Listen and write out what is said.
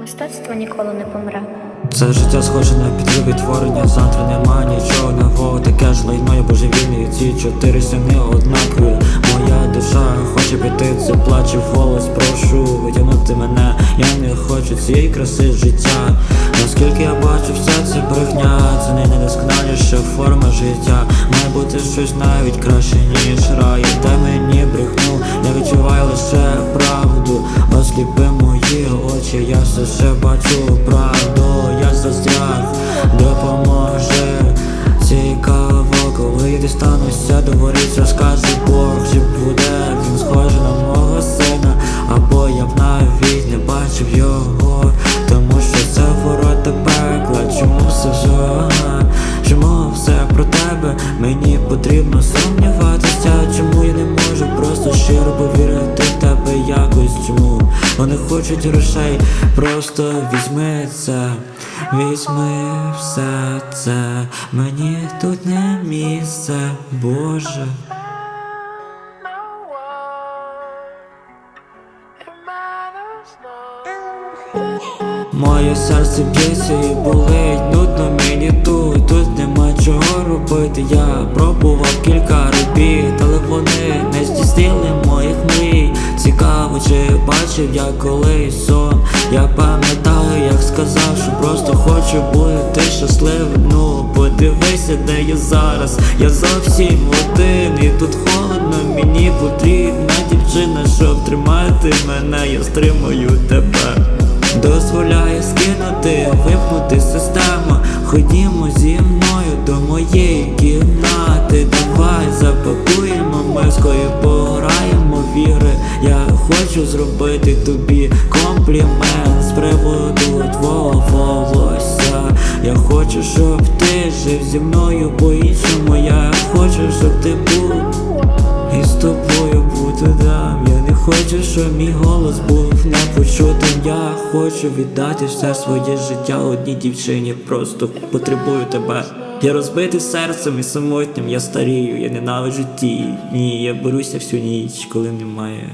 Мистецтво ніколи не помре. Це життя схоже на підливі творення. Завтра нема нічого нового. Таке ж лайно, я божевільний Ці чотири стіни однакові. Моя душа хоче піти, це плаче волос. Прошу витягнути мене. Я не хочу цієї краси життя. Наскільки я бачу, все це брехня, це найнедосконаліша форма життя бути щось навіть краще, ніж рай. Та мені брехну, я відчуваю лише правду. Осліпи мої очі, я все ще бачу правду. Я застряг, допоможе. Цікаво, коли я дістануся до воріт Розкаже потрібно сумніватися Чому я не можу просто щиро повірити в тебе якось чому Вони хочуть грошей, просто візьми це Візьми все це. Мені тут не місце, Боже. Моє серце б'ється бачив я колись сон. Я пам'ятаю, як сказав, що просто хочу бути щасливим. Ну, подивися, де я зараз. Я зовсім один, і тут холодно, мені потрібна дівчина, щоб тримати мене, я стримую тебе. Дозволяє скинути, вимкнути систему Ходімо зі мною до моєї хочу зробити тобі комплімент з приводу твого волосся. Я хочу, щоб ти жив зі мною по-іншому. Я хочу, щоб ти був і з тобою бути дам Я не хочу, щоб мій голос був не почутим Я хочу віддати все своє життя одній дівчині. Просто потребую тебе. Я розбитий серцем і самотнім, я старію, я ненавиджу ті Ні, я борюся всю ніч, коли немає